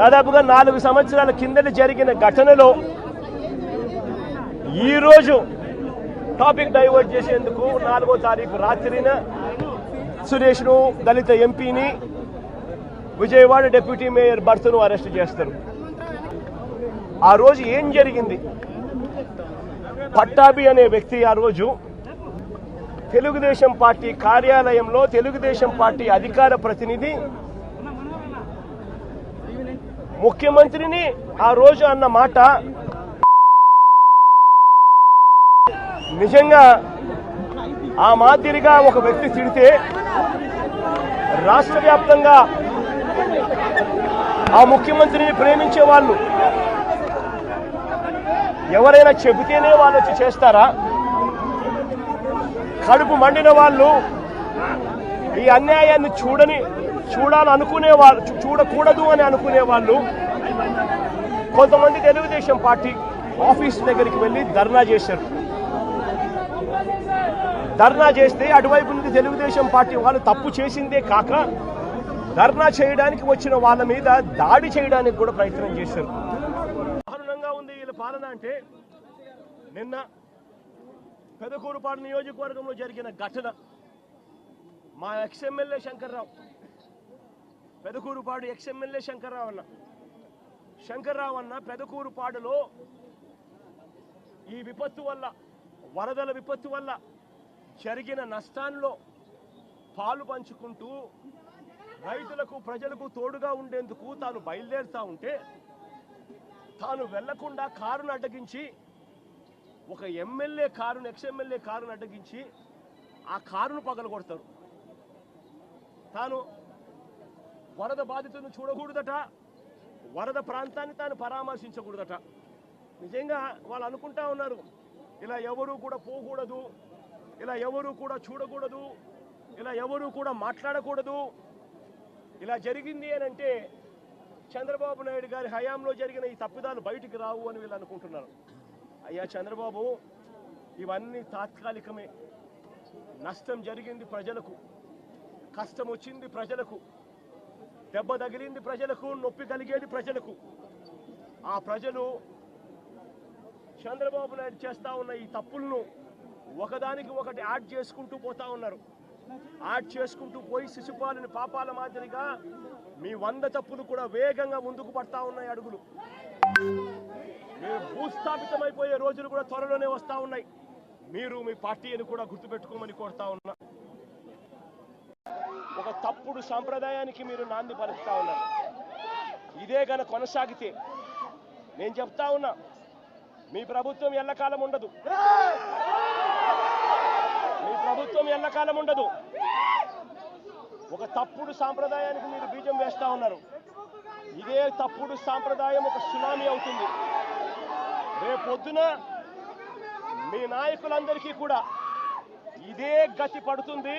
దాదాపుగా నాలుగు సంవత్సరాల కిందట జరిగిన ఘటనలో ఈరోజు టాపిక్ డైవర్ట్ చేసేందుకు నాలుగో తారీఖు రాత్రిన సురేష్ను దళిత ఎంపీని విజయవాడ డిప్యూటీ మేయర్ భర్తను అరెస్ట్ చేస్తారు. ఆ రోజు ఏం జరిగింది? పట్టాభి అనే వ్యక్తి ఆ రోజు తెలుగుదేశం పార్టీ కార్యాలయంలో తెలుగుదేశం పార్టీ అధికార ప్రతినిధి ముఖ్యమంత్రిని ఆ రోజు అన్న మాట నిజంగా ఆ మాదిరిగా ఒక వ్యక్తి తిడితే రాష్ట్ర వ్యాప్తంగా ఆ ముఖ్యమంత్రిని ప్రేమించే వాళ్ళు ఎవరైనా చెబితేనే వాళ్ళు వచ్చి చేస్తారా? కడుపు మండిన వాళ్ళు ఈ అన్యాయాన్ని చూడని చూడాలనుకునే వాళ్ళు చూ- చూడకూడదు అని అనుకునే వాళ్ళు కొంతమంది తెలుగుదేశం పార్టీ ఆఫీస్ దగ్గరికి వెళ్ళి ధర్నా చేశారు. ధర్నా చేస్తే అటువైపు నుండి తెలుగుదేశం పార్టీ వాళ్ళు తప్పు చేసిందే కాక ధర్నా చేయడానికి వచ్చిన వాళ్ళ మీద దాడి చేయడానికి కూడా ప్రయత్నం చేశారు. దారుణంగా ఉంది వీళ్ళ పాలన అంటే నిన్న పెదకూరుపాడు నియోజకవర్గంలో జరిగిన ఘటన. మా ex MLA Shankar Rao Pedakurapadu ex MLA Shankar Rao అన్న శంకర్రావు అన్న పెదకూరుపాడులో ఈ విపత్తు వల్ల వరదల విపత్తు వల్ల జరిగిన నష్టాల్లో పాలు పంచుకుంటూ రైతులకు ప్రజలకు తోడుగా ఉండేందుకు తాను బయలుదేరుతా ఉంటే తాను వెళ్ళకుండా కారును అడ్డగించి ఒక ఎమ్మెల్యే కారును ఎక్స్ ఎమ్మెల్యే కారును అడ్డగించి ఆ కారును పగలగొడతారు. తాను వరద బాధితులను చూడకూడదట. వరద ప్రాంతాన్ని తాను పరామర్శించకూడదట. నిజంగా వాళ్ళు అనుకుంటా ఉన్నారు ఇలా ఎవరూ కూడా పోకూడదు ఇలా ఎవరు కూడా చూడకూడదు ఇలా ఎవరూ కూడా మాట్లాడకూడదు. ఇలా జరిగింది అని అంటే చంద్రబాబు నాయుడు గారి హయాంలో జరిగిన ఈ తప్పిదాలు బయటికి రావు అని వీళ్ళు అనుకుంటున్నారు. అయ్యా చంద్రబాబు ఇవన్నీ తాత్కాలికమే. నష్టం జరిగింది ప్రజలకు. కష్టం వచ్చింది ప్రజలకు. దెబ్బ తగిలింది ప్రజలకు నొప్పి కలిగేది ప్రజలకు. ఆ ప్రజలు చంద్రబాబు నాయుడు చేస్తూ ఉన్న ఈ తప్పులను ఒకదానికి ఒకటి యాడ్ చేసుకుంటూ పోతా ఉన్నారు. యాడ్ చేసుకుంటూ పోయి శిశుపాలని పాపాల మాదిరిగా మీ వంద తప్పులు కూడా వేగంగా ముందుకు పడతా ఉన్నాయి అడుగులు. మీరు భూస్థాపితమైపోయే రోజులు కూడా త్వరలోనే వస్తూ ఉన్నాయి. మీరు మీ పార్టీని కూడా గుర్తుపెట్టుకోమని కోరుతా ఉన్నా. ఒక తప్పుడు సాంప్రదాయానికి మీరు నాంది పలుకుతా ఉన్నారు. ఇదే గన కొనసాగితే నేను చెప్తా ఉన్నా మీ ప్రభుత్వం ఎల్లకాలం ఉండదు. మీ ప్రభుత్వం ఎల్లకాలం ఉండదు. ఒక తప్పుడు సాంప్రదాయానికి మీరు బీజం వేస్తా ఉన్నారు. ఇదే తప్పుడు సాంప్రదాయం ఒక సునామీ అవుతుంది. రేపొద్దున మీ నాయకులందరికీ కూడా ఇదే గతి పడుతుంది.